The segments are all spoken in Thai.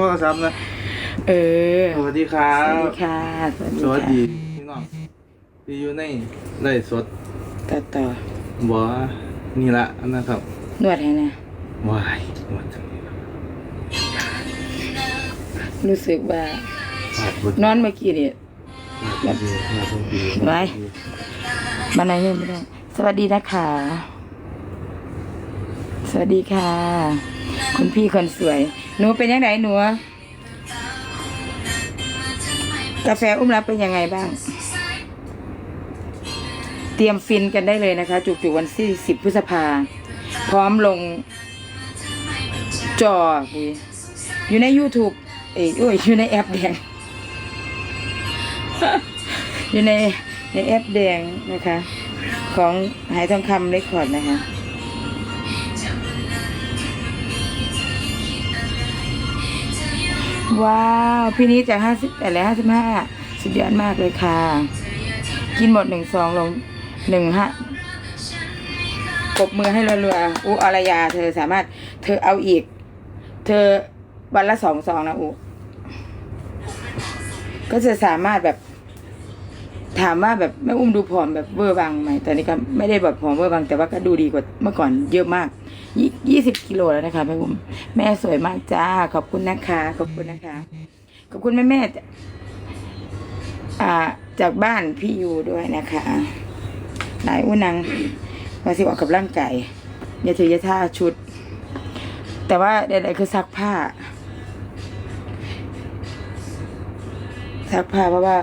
ทรศัพท์นะเออสวัสดีครัสวัสบ ดีค่ะสวัสดีสวัสค่ะดีพี่น้องที่อยู่ในไล่สดต่อต่อบัวนี่ละนะครับนวดให้นะ วายหมดจังนี้ละรู้สึกว่าปาดบนนอนเมื่อกี้เนี่ยปาดบนดีปาดบนดีไว้ มาไหนไม่ได้สวัสดีนะคะ สวัสดีค่ะ คุณพี่คนสวย หนูเป็นยังไงหนูกาแฟอุ้มรับเป็นยังไงบ้าง เตรียมฟินกันได้เลยนะคะ จุกๆวันที่สิบพฤษภา พร้อมลง จออยู่ใน YouTube เอ้ยอ้ยอยู่ในแอปแดง อยู่ในในแอปแดงนะคะ ของหายทองคำเรคคอร์ดนะคะ ว้าว พี่นี้จากห้าสิบแต่ละห้าสิบห้าสุดยอดมากเลยค่ะ กินหมดหนึ่งซองลงหนึ่งฮะปบมือให้รัวๆอุอารยา เธอสามารถ เธอเอาอีก เธอวันละสองซองนะอุก็จะสามารถแบบ ถามว่าแบบแม่อุ้มดูผอมแบบเวอร์วังไหมตอนนี้ก็ไม่ได้แบบผอมเวอร์วังแต่ว่าก็ดูดีกว่าเมื่อก่อนเยอะมากยี่สิบกิโลแล้วนะคะแม่อุ้มแม่สวยมากจ้า ขอบคุณนะคะขอบคุณนะคะ ขอบคุณแม่แม่จากบ้านพี่ยูด้วยนะคะนายอุ้นังมาสิออกกับร่างกายอย่าถือยาท่าชุด แต่ว่าใดๆคือซักผ้าซักผ้าเพราะว่า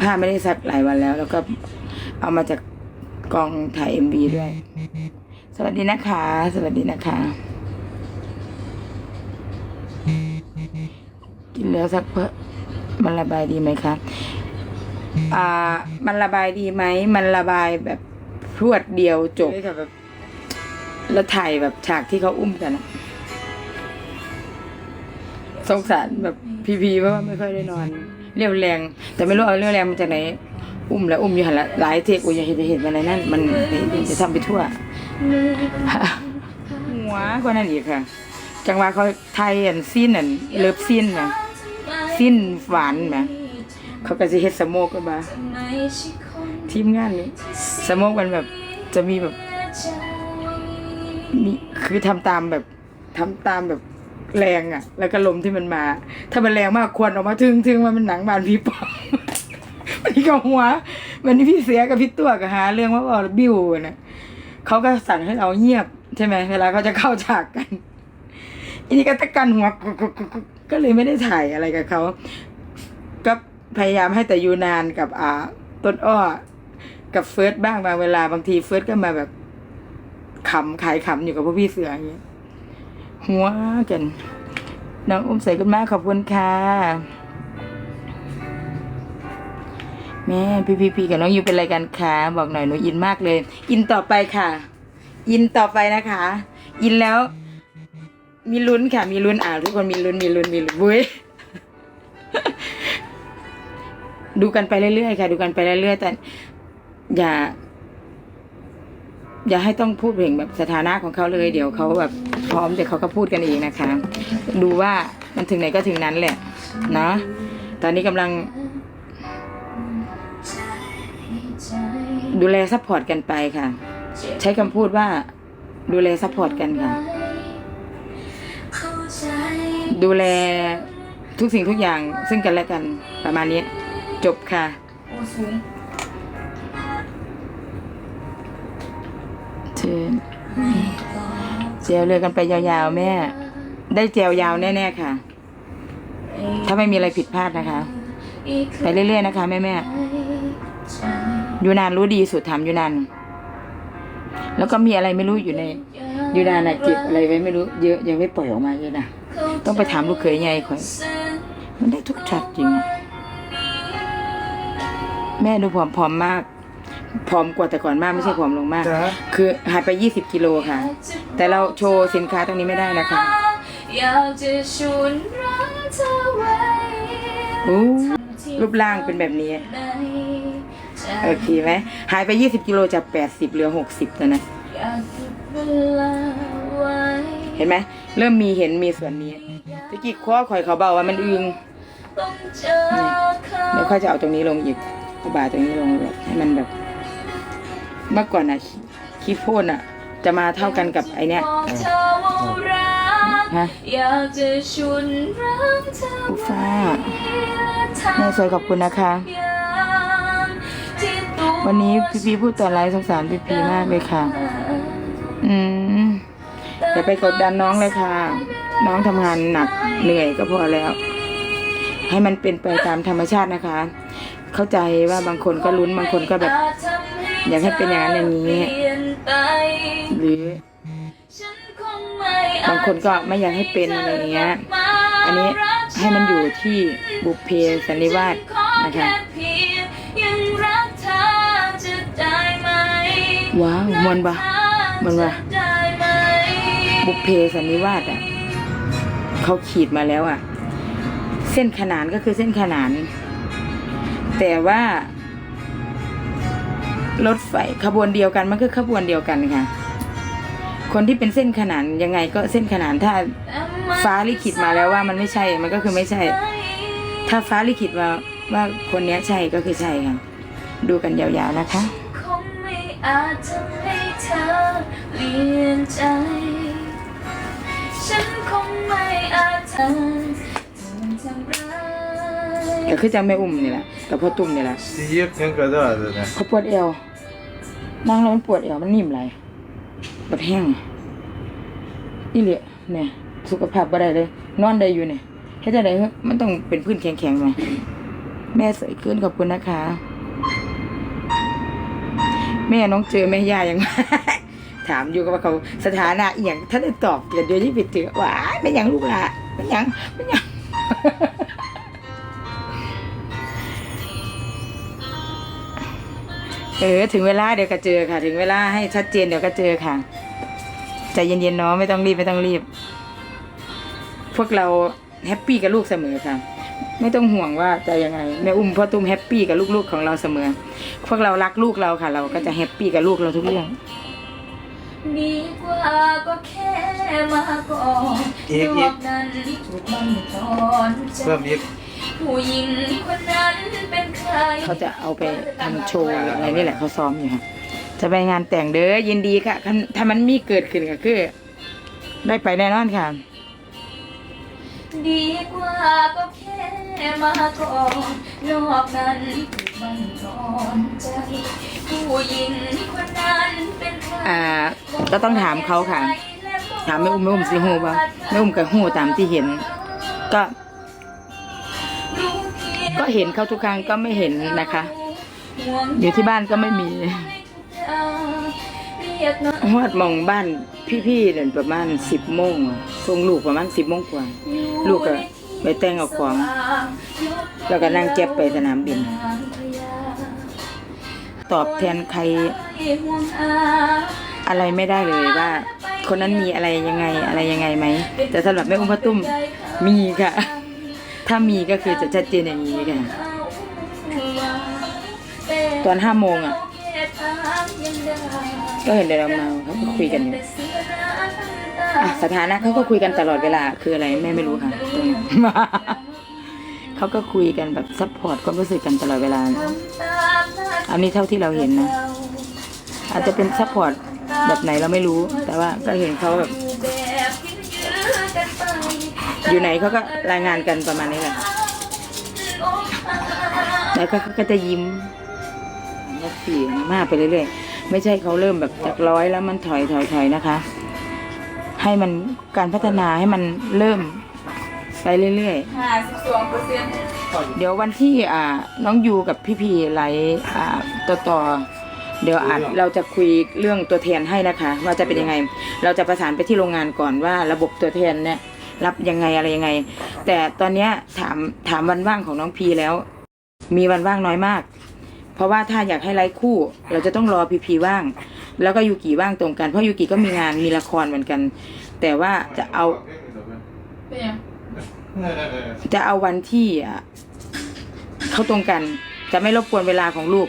ผ้าไม่ได้ซักหลายวันแล้ว แล้วก็เอามาจากกองถ่ายเอ็มบีด้วย สวัสดีนะคะ สวัสดีนะคะ กินแล้วสักเพื่อมันระบายดีไหมคะอ่า มันระบายดีไหม มันระบายแบบพรวดเดียวจบแบบแล้วถ่ายแบบฉากที่เขาอุ้มกันอะสงสารแบบพีพีเพราะว่าไม่ค่อยได้นอน เรียวแรง แต่ไม่รู้เอาเรียวแรงมาจากไหน อุ้มแล้วอุ้มอยู่หันละหลายเทคอุ้ยอย่าเห็นเห็นมันอะไรนั่นมันจะทำไปทั่วหัวกว่านั้นอีกค่ะ จังหวะเขาไทยอันสิ้นอันเลิฟสิ้นนะสิ้นหวานนะเขาก็จะเฮ็ดสโมกกันมาทีมงานนี้สโมกมันแบบจะมีแบบมีคือทำตามแบบทำตามแบบ แรงอะ แล้วก็ลมที่มันมา ถ้ามันแรงมากควรออกมาทึงทึงว่ามันหนังบานพี่ปอบวันนี้ก็หัววันนี้พี่เสียกับพี่ตัวก็หา เรื่องว่าบอกบิวนะเขาก็สั่งให้เราเงียบใช่ไหมเวลาเขาจะเข้าฉากกันอันนี้ก็ตะกันหัวก็เลยไม่ได้ถ่ายอะไรกับเขาก็พยายามให้แต่ยูนานกับอ่าต้นอ้อ กับเฟิร์สบ้างบางเวลาบางทีเฟิร์สก็มาแบบขำขายขำอยู่กับพวกพี่เสืออย่างเงี้ย หัวกันน้องอุ้มใส่กันมากขอบคุณค่ะ แม่พี่พี่พี่กับน้องยูเป็นอะไรกันคะบอกหน่อยหนูอินมากเลย อินต่อไปค่ะ อินต่อไปนะคะ อินแล้ว มีลุ้นค่ะ มีลุ้นอ่าทุกคนมีลุ้นมีลุ้นมีลุ้นบุ้ยดูกันไปเรื่อยๆค่ะ ดูกันไปเรื่อยๆแต่อย่า อย่าให้ต้องพูดถึงแบบสถานะของเขาเลย เดี๋ยวเขาแบบ พร้อมเดี๋ยวเขาก็พูดกันเองนะคะ ดูว่ามันถึงไหนก็ถึงนั้นแหละเนาะตอนนี้กำลัง ดูแลซัพพอร์ตกันไปค่ะ ใช้คำพูดว่าดูแลซัพพอร์ตกันค่ะ ดูแลทุกสิ่งทุกอย่างซึ่งกันและกันประมาณนี้ จบค่ะเชิญ จลเรือกันไปยาวๆแม่ ได้เจลยาวแน่ๆค่ะ ถ้าไม่มีอะไรผิดพลาดนะคะ ไปเรื่อยๆนะคะแม่ๆยูนานรู้ดีสุดถามยูนานแล้วก็มีอะไรไม่รู้อยู่ในยูนานอะเก็บอะไรไว้ไม่รู้เยอะยังไม่ปล่อยออกมาเลยนะต้องไปถามลูกเขยไงคอยมันได้ทุกช็อตจริง แม่ดูผอมๆมาก ผอมกว่าแต่ก่อนมากไม่ใช่ผอมลงมากจ้าคือหายไป 20 กิโลค่ะ แต่เราโชว์สินค้าตรงนี้ไม่ได้นะคะอยากจะชวนรักเธอไว้อู้รูปร่างเป็นแบบนี้ ในใจโอเคไหมหายไป 20 กิโลจาก 80เหลือ 60แล้วนะ อยากหยุดเวลาไว้เห็นไหมเริ่มมีเห็นมีส่วนนี้ตะกี้คว้าข่อยเขาเบาว่ามันอึงต้องเจอเขา เดี๋ยวค่อยจะเอาตรงนี้ลงอีกเอาบ่าตรงนี้ลงแบบให้มันแบบ เมื่อก่อนอะคีโพนอะจะมาเท่ากันกับไอเนี้ยบอกเธอว่ารักฮะอยากจะชุนรักเธอผู้ฟ้าไว้แม่สวยขอบคุณนะคะอย่างที่ตัววันนี้พี่พีพูดต่อไลฟ์สงสารพี่พีมากเลยค่ะ อืมอย่าไปกดดันน้องเลยค่ะ น้องทำงานหนักเหนื่อยก็พอแล้ว ให้มันเป็นไปตามธรรมชาตินะคะ เข้าใจว่าบางคนก็ลุ้นบางคนก็แบบ อยากให้เป็นอย่างนั้นอย่างนี้เปลี่ยนไปหรือฉันคงไม่บางคนก็ไม่อยากให้เป็นอะไรอย่างเงี้ย อันนี้ให้มันอยู่ที่บุพเพสันนิวาสนะคะยังรักเธอจะได้ไหมว้าวมวนปะมวนปะจะได้ไหมบุพเพสันนิวาสอะเขาขีดมาแล้วอะ เส้นขนานก็คือเส้นขนาน แต่ว่า รถไฟขบวนเดียวกันมันก็ขบวนเดียวกันค่ะ คนที่เป็นเส้นขนานยังไงก็เส้นขนานถ้าฟ้าลิขิตมาแล้วว่ามันไม่ใช่มันก็คือไม่ใช่ ถ้าฟ้าลิขิตว่าว่าคนนี้ใช่ก็คือใช่ค่ะ ดูกันยาวๆนะคะคงไม่อาจทำให้เธอเปลี่ยนใจ ฉันคงไม่อาจทำ ก็คือจะไม่อุ้มนี่แหละกับพ่อตุ้มนี่แหละ Siyip yung kada na. เขาปวดเอวนั่งแล้วมันปวดเอวมันนิ่มไหลปวดแห้งอีเหลียเนี่ย สุขภาพบ่ได้เลย นอนได้อยู่เนี่ยแค่จะได้มันต้องเป็นพื้นแข็งๆไหมแม่สวยขึ้นขอบคุณนะคะ แม่น้องเจอแม่ย่ายังถามอยู่กับว่าเขาสถานะอหย่างถ้าได้ตอบเกิดโดยที่ไปเจอว้ายไม่ยังลูกหละไม่ยังไม่ยัง เออถึงเวลาเดี๋ยวก็เจอค่ะ ถึงเวลาให้ชัดเจนเดี๋ยวก็เจอค่ะใจเย็นๆเนาะไม่ต้องรีบไม่ต้องรีบ พวกเราแฮปปี้กับลูกเสมอค่ะ ไม่ต้องห่วงว่าจะยังไงแม่อุ้มพ่อตุ้มแฮปปี้กับลูกๆของเราเสมอ พวกเรารักลูกเราค่ะ เราก็จะแฮปปี้กับลูกเราทุกเรื่องดีกว่าก็แค่มาก่อนอีกนอีอกกนั้นถูกบังตอนใจ From you. ผู้หญิงคนนั้นเป็นใครเขาจะเอาไปทำโชว์อะไรนี่แหละเขาซ้อมอยู่ค่ะจะไปงานแต่งเด้อยินดีค่ะถ้าถ้ามันมีเกิดขึ้นก็คือ ได้ไปแน่นอนค่ะ ดีกว่าก็แค่มาก่อนนอกนั้นถูกบังตอนใจผู้หญิงคนนั้นเป็นใครอ่าก็ต้องถามเขาค่ะ ถามแม่อุ้มแม่อุ้มสิฮู้ป่ะแม่อุ้มก็ฮู้ตามที่เห็น ก็ ก็เห็นเขาทุกครั้งก็ไม่เห็นนะคะ อยู่ที่บ้านก็ไม่มีฮอดมองบ้านพี่ๆเนี่ยประมาณสิบโมงอะส่งลูกประมาณสิบโมงกว่า ลูกก็ไปแต่งเอาของ แล้วก็นั่งเก็บไปสนามบิน ตอบแทนใคร อะไรไม่ได้เลยว่า คนนั้นมีอะไรยังไงอะไรยังไงไหม แต่สำหรับแม่อุ้มพ่อตุ้มมีค่ะ ถ้ามีก็คือจะชัดเจนอย่างนี้ค่ะตอนห้าโมงอะ ก็เห็นเดินออกมาเขาก็คุยกันอยู่อะสถานะเขาก็คุยกันตลอดเวลาคืออะไรแม่ไม่รู้ค่ะตรงนี้เขาก็คุยกันแบบซัพพอร์ตความรู้สึกกันตลอดเวลา อันนี้เท่าที่เราเห็นนะ อาจจะเป็นซัพพอร์ตแบบไหนเราไม่รู้ แต่ว่าก็เห็นเขาแบบ อยู่ไหนเขาก็รายงานกันประมาณนี้แหละแล้วก็เขาก็จะยิ้มแล้วสี่มากไปเรื่อยๆ ไม่ใช่เขาเริ่มแบบจากร้อยแล้วมันถอยถอยถอยนะคะ ให้มันการพัฒนาให้มันเริ่มไปเรื่อยๆเปอร์เซ็นเดี๋ยววันที่อ่าน้องยูกับพี่พีไลอ่าต่อต่อเดี๋ยวอาจเราจะคุยเรื่องตัวแทนให้นะคะ ว่าจะเป็นยังไง เราจะประสานไปที่โรงงานก่อนว่าระบบตัวแทนเนี่ย รับยังไงอะไรยังไง แต่ตอนเนี้ยถามถามวันว่างของน้องพีแล้ว มีวันว่างน้อยมาก เพราะว่าถ้าอยากให้ไลฟ์คู่ เราจะต้องรอพีพีว่าง แล้วก็ยูกิว่างตรงกันเพราะยูกิก็มีงานมีละครเหมือนกัน แต่ว่าจะเอาเป็นยังจะเอาวันที่อะเขาตรงกัน จะไม่รบกวนเวลาของลูก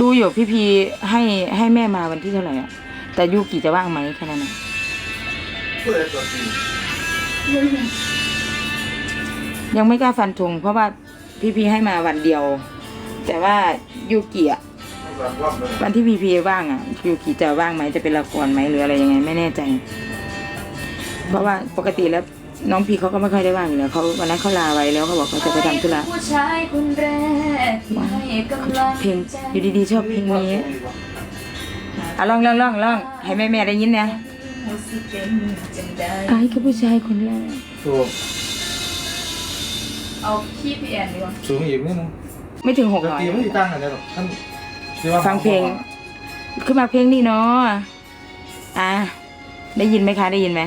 ดูอยู่พี่พีให้ให้แม่มาวันที่เท่าไหร่อะแต่ยูกิจะว่างไหมแค่นั้นนะ เพื่อตัวจริงยังไม่กล้าฟันธงเพราะว่าพี่พีให้มาวันเดียว แต่ว่ายูกิอะแบบว่าเลยวันที่พีพีว่างอะยูกิจะว่างไหมจะเป็นละครไหมหรืออะไรยังไงไม่แน่ใจ เพราะว่าปกติแล้วน้องพีเขาก็ไม่ค่อยได้ว่างอยู่แล้วเขาวันนั้นเขาลาไว้แล้วเขาบอกเขาจะไปทำธุระผู้ชายคนแรกที่ให้กำลังเพลงอยู่ดีๆชอบเพลงนี้อะลองลองลองลองให้แม่แม่ๆได้ยินนะ สิเป็นจังใดไอ้คือผู้ชายคนแรกสูงเอาพี่พี่แอนดีกว่าสูงอีกนิดนึงไม่ถึงหกดนร้อยตรีไม่ได้ตั้งอะไรหรอกท่านที่ว่าฟังเพลง ขึ้นมาเพลงนี้เนาะอะได้ยินไหมคะ ได้ยินไหม